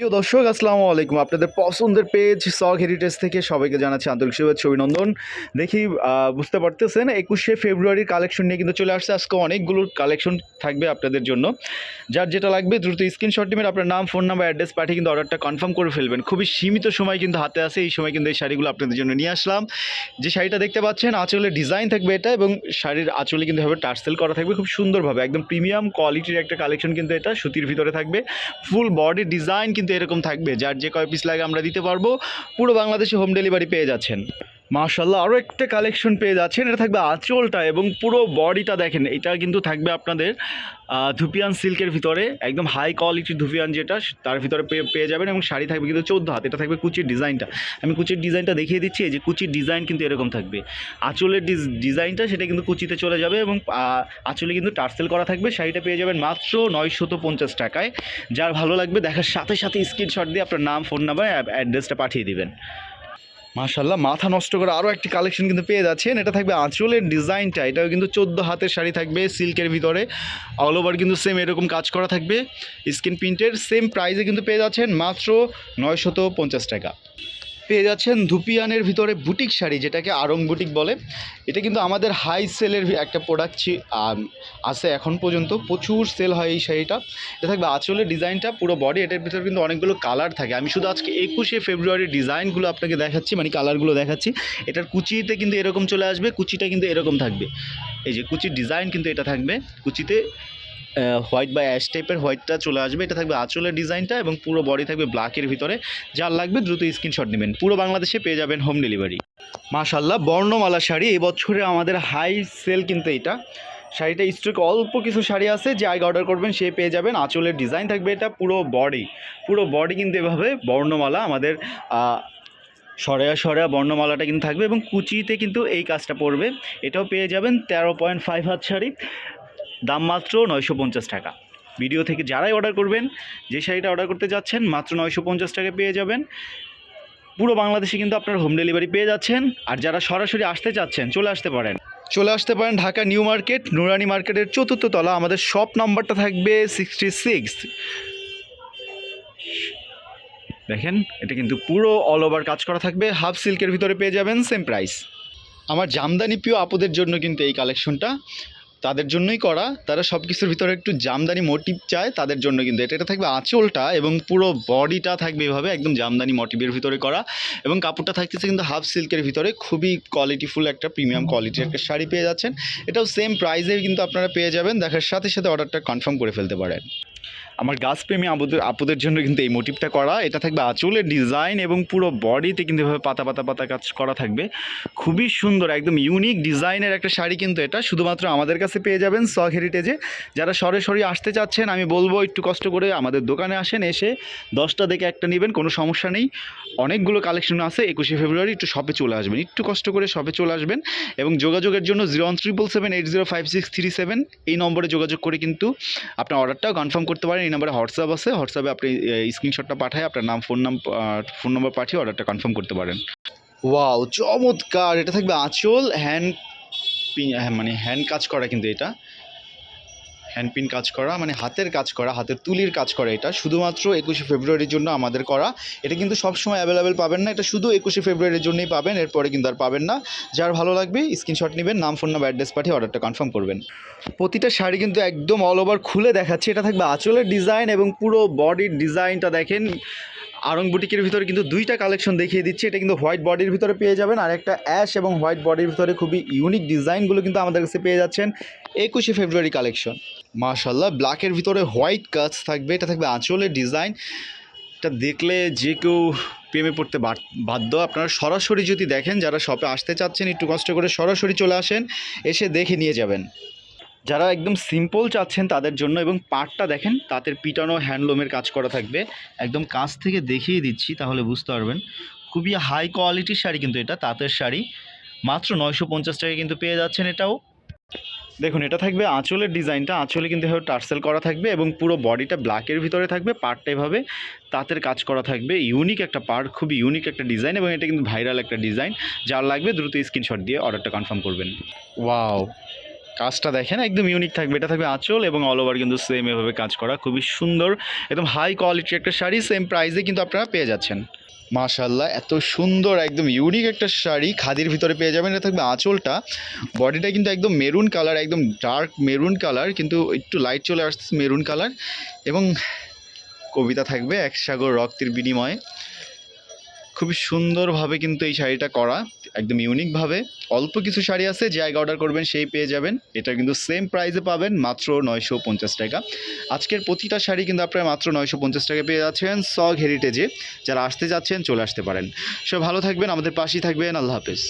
প্রিয় দর্শক, আসসালামু আলাইকুম। আপনাদের পছন্দের পেজ সক হেরিটেজ থেকে সবাইকে জানাচ্ছি আন্তরিক শুভেচ্ছা, অভিনন্দন। দেখি বুঝতে পারতেছেন, একুশে ফেব্রুয়ারির কালেকশন নিয়ে কিন্তু চলে আসছে। আজকে অনেকগুলো কালেকশন থাকবে আপনাদের জন্য। যার যেটা লাগবে, দ্রুত স্ক্রিনশট নেবেন, আপনার নাম ফোন নাম্বার অ্যাড্রেস পাঠিয়ে কিন্তু অর্ডারটা কনফার্ম করে ফেলবেন। খুবই সীমিত সময় কিন্তু হাতে আছে, এই সময় কিন্তু এই শাড়িগুলো আপনাদের জন্য নিয়ে আসলাম। যে শাড়িটা দেখতে পাচ্ছেন, আঁচলের ডিজাইন থাকবে এটা এবং শাড়ির আঁচলে কিন্তু এভাবে টার্সেল করা থাকবে খুব সুন্দরভাবে। একদম প্রিমিয়াম কোয়ালিটির একটা কালেকশন কিন্তু এটা, সুতির ভিতরে থাকবে। ফুল বডি ডিজাইন কিন্তু এরকম থাকবে। যার যে কয় পিস লাগে আমরা দিতে পারব। পুরো বাংলাদেশে হোম ডেলিভারি পেয়ে যাচ্ছেন। মার্শাল্লাহ আরও একটা কালেকশন পেয়ে যাচ্ছেন। এটা থাকবে আঁচলটা এবং পুরো বডিটা দেখেন, এটা কিন্তু থাকবে আপনাদের ধুপিয়ান সিল্কের ভিতরে, একদম হাই কোয়ালিটির ধুপিয়ান যেটা, তার ভিতরে পেয়ে যাবেন এবং শাড়ি থাকবে কিন্তু চোদ্দ হাত, এটা থাকবে কুচির ডিজাইনটা। আমি কুচির ডিজাইনটা দেখিয়ে দিচ্ছি যে কুচির ডিজাইন কিন্তু এরকম থাকবে। আঁচলের ডিজ- ডিজাইনটা সেটা কিন্তু কুচিতে চলে যাবে এবং আঁচলে কিন্তু টার্সেল করা থাকবে, শাড়িটা পেয়ে যাবেন মাত্র নয়শত পঞ্চাশ টাকায়। যার ভালো লাগবে, দেখার সাথে সাথে স্ক্রিনশট দিয়ে আপনার নাম ফোন নাম্বার অ্যাড্রেসটা পাঠিয়ে দিবেন। মাশাল্লাহ মাথা নষ্ট করে আরও একটি কালেকশন কিন্তু পেয়ে যাচ্ছেন। এটা থাকবে আঁচলের ডিজাইনটা, এটাও কিন্তু চোদ্দ হাতের শাড়ি থাকবে সিল্কের ভিতরে। অল ওভার কিন্তু সেম এরকম কাজ করা থাকবে। স্কিন প্রিন্টের সেম প্রাইসে কিন্তু পেয়ে যাচ্ছেন মাত্র নয়শত পঞ্চাশ টাকা। পেয়ে যাচ্ছেন ধুপিয়ানের ভিতরে বুটিক শাড়ি, যেটাকে আরং বুটিক বলে। এটা কিন্তু আমাদের হাই সেলের একটা প্রোডাক্ট আছে এখন পর্যন্ত। প্রচুর সেল হয় এই শাড়িটা। এটা থাকবে আঁচলের ডিজাইনটা, পুরো বডি এটার ভিতরে কিন্তু অনেকগুলো কালার থাকে। আমি শুধু আজকে একুশে ফেব্রুয়ারির ডিজাইনগুলো আপনাকে দেখাচ্ছি মানে কালারগুলো দেখাচ্ছি। এটার কুচিতে কিন্তু এরকম চলে আসবে, কুচিটা কিন্তু এরকম থাকবে। এই যে কুচির ডিজাইন কিন্তু এটা থাকবে। কুচিতে হোয়াইট বা অ্যাশ টাইপের হোয়াইটটা চলে আসবে। এটা থাকবে আঁচলের ডিজাইনটা এবং পুরো বডি থাকবে ব্ল্যাকের ভিতরে। যার লাগবে দ্রুত স্ক্রিনশট নেবেন। পুরো বাংলাদেশে পেয়ে যাবেন হোম ডেলিভারি। মাশাল্লাহ বর্ণমালা শাড়ি। এবছরে আমাদের হাই সেল কিন্তু এটা। শাড়িটা স্টক অল্প কিছু শাড়ি আছে, যে আগে অর্ডার করবেন সে পেয়ে যাবেন। আঁচলের ডিজাইন থাকবে এটা, পুরো বডি পুরো বডি কিন্তু এভাবে বর্ণমালা আমাদের সরেয়া সরেয়া বর্ণমালাটা কিন্তু থাকবে এবং কুচিতে কিন্তু এই কাজটা পড়বে এটাও পেয়ে যাবেন তেরো পয়েন্ট ফাইভ হাত শাড়ি। দাম মাত্র নয়শো পঞ্চাশ টাকা। ভিডিও থেকে যারাই অর্ডার করবেন, যে শাড়িটা অর্ডার করতে যাচ্ছেন, মাত্র নয়শো পঞ্চাশ টাকা পেয়ে যাবেন। পুরো বাংলাদেশে কিন্তু আপনার হোম ডেলিভারি পেয়ে যাচ্ছেন। আর যারা সরাসরি আসতে চাচ্ছেন, চলে আসতে পারেন। চলে আসতে পারেন ঢাকা নিউ মার্কেট, নুরানি মার্কেটের চতুর্থ তলা। আমাদের শপ নাম্বারটা থাকবে সিক্সটি সিক্স দেখেন, এটা কিন্তু পুরো অল ওভার কাজ করা থাকবে। হাফ সিল্কের ভিতরে পেয়ে যাবেন সেম প্রাইস আমার জামদানি প্রিয় আপুদের জন্য কিন্তু এই কালেকশনটা তাদের জন্যই করা, তারা সব কিছুর ভিতরে একটু জামদানি মোটিভ চায় তাদের জন্য কিন্তু। এটা এটা থাকবে আঁচলটা এবং পুরো বডিটা থাকবে এভাবে একদম জামদানি মোটিভের ভিতরে করা এবং কাপড়টা থাকতেছে কিন্তু হাফ সিল্কের ভিতরে। খুবই কোয়ালিটিফুল একটা প্রিমিয়াম কোয়ালিটির একটা শাড়ি পেয়ে যাচ্ছেন। এটাও সেম প্রাইসে কিন্তু আপনারা পেয়ে যাবেন। দেখার সাথে সাথে অর্ডারটা কনফার্ম করে ফেলতে পারেন। আমার গাছপ্রেমী আপুদের আপুদের জন্য কিন্তু এই মোটিভটা করা। এটা থাকবে আঁচলের ডিজাইন এবং পুরো বডিতে কিন্তু এভাবে পাতা পাতা পাতা কাজ করা থাকবে। খুবই সুন্দর, একদম ইউনিক ডিজাইনের একটা শাড়ি কিন্তু এটা। শুধুমাত্র আমাদের কাছে পেয়ে যাবেন সক হেরিটেজে যারা সরাসরি আসতে চাচ্ছেন, আমি বলব একটু কষ্ট করে আমাদের দোকানে আসেন, এসে দশটা দেখে একটা নেবেন, কোনো সমস্যা নেই। অনেকগুলো কালেকশন আছে, একুশে ফেব্রুয়ারি, একটু শপে চলে আসবেন। একটু কষ্ট করে শপে চলে আসবেন এবং যোগাযোগের জন্য zero one triple seven eight zero five six three seven এই নম্বরে যোগাযোগ করে কিন্তু আপনার অর্ডারটাও কনফার্ম করতে পারেন। এই নাম্বারে হোয়াটসঅ্যাপ আছে। হোয়াটসঅ্যাপে আপনি স্ক্রিনশটটা পাঠায় আপনার নাম, ফোন নাম ফোন নাম্বার পাঠিয়ে অর্ডারটা কনফার্ম করতে পারেন। ওয়াও, চমৎকার! এটা থাকবে আঁচল, হ্যান্ড মানে হ্যান্ড কাজ করা কিন্তু এটা। হ্যান্ড পিন কাজ করা মানে হাতের কাজ করা, হাতের তুলির কাজ করা এটা। শুধুমাত্র একুশে ফেব্রুয়ারির জন্য আমাদের করা। এটা কিন্তু সবসময় অ্যাভেলেবেল পাবেন না, এটা শুধু একুশে ফেব্রুয়ারির জন্যই পাবেন, এরপরে কিন্তু আর পাবেন না। যার ভালো লাগবে স্ক্রিনশট নেবেন, নাম ফোন নাম্বার অ্যাড্রেস পাঠিয়ে অর্ডারটা কনফার্ম করবেন। প্রতিটা শাড়ি কিন্তু একদম অল ওভার খুলে দেখাচ্ছে। এটা থাকবে আঁচলের ডিজাইন এবং পুরো বডির ডিজাইনটা দেখেন। আরং বুটিকের ভিতরে কিন্তু দুইটা কালেকশন দেখিয়ে দিচ্ছে। এটা কিন্তু হোয়াইট বডির ভিতরে পেয়ে যাবেন। আর একটা অ্যাশ এবং হোয়াইট বডির ভিতরে খুবই ইউনিক ডিজাইনগুলো কিন্তু আমাদের কাছে পেয়ে যাচ্ছেন একুশে ফেব্রুয়ারি কালেকশন মাশাল্লাহ ব্ল্যাকের ভিতরে হোয়াইট কাজ থাকবে। এটা থাকবে আঁচলের ডিজাইন। এটা দেখলে যে কেউ প্রেমে পড়তে বাধ্য। আপনারা সরাসরি যদি দেখেন, যারা শপে আসতে চাচ্ছেন, একটু কষ্ট করে সরাসরি চলে আসেন, এসে দেখে নিয়ে যাবেন। যারা একদম সিম্পল চাচ্ছেন তাদের জন্য এবং পাটটা দেখেন, তাঁতের পিটানো হ্যান্ডলুমের কাজ করা থাকবে। একদম কাছ থেকে দেখিয়ে দিচ্ছি, তাহলে বুঝতে পারবেন। খুবই হাই কোয়ালিটির শাড়ি কিন্তু এটা, তাঁতের শাড়ি। মাত্র নয়শো পঞ্চাশ টাকা কিন্তু পেয়ে যাচ্ছেন এটাও। দেখুন, এটা থাকবে আঁচলের ডিজাইনটা। আঁচলে কিন্তু এভাবে টার্সেল করা থাকবে এবং পুরো বডিটা ব্ল্যাকের ভিতরে থাকবে। পার্টটা এভাবে তাঁতের কাজ করা থাকবে। ইউনিক একটা পার্ট খুবই ইউনিক একটা ডিজাইন এবং এটা কিন্তু ভাইরাল একটা ডিজাইন। যার লাগবে দ্রুত স্ক্রিনশট দিয়ে অর্ডারটা কনফার্ম করবেন। ওয়াও কাজটা দেখেন, একদম ইউনিক থাকবে। এটা থাকবে আঁচল এবং অল ওভার কিন্তু সেম এভাবে কাজ করা। খুবই সুন্দর, একদম হাই কোয়ালিটির একটা শাড়ি সেম প্রাইসে কিন্তু আপনারা পেয়ে যাচ্ছেন। মাশাল্লাহ এত সুন্দর, একদম ইউনিক একটা শাড়ি খাদির ভিতরে পেয়ে যাবেন। এটা থাকবে আঁচলটা। বডিটা কিন্তু একদম মেরুন কালার একদম ডার্ক মেরুন কালার কিন্তু একটু লাইট চলে আসছে মেরুন কালার এবং কবিতা থাকবে এক সাগর রক্তের বিনিময়ে। খুবই সুন্দরভাবে কিন্তু এই শাড়িটা করা, একদম ইউনিকভাবে। অল্প কিছু শাড়ি আছে, যে আগে অর্ডার করবেন সেই পেয়ে যাবেন। এটা কিন্তু সেম প্রাইসে পাবেন, মাত্র নয়শো পঞ্চাশ টাকা। আজকের প্রতিটা শাড়ি কিন্তু আপনারা মাত্র নয়শো পঞ্চাশ টাকা পেয়ে যাচ্ছেন সগ হেরিটেজে যারা আসতে যাচ্ছেন, চলে আসতে পারেন। সব ভালো থাকবেন, আমাদের পাশেই থাকবেন। আল্লাহ হাফেজ।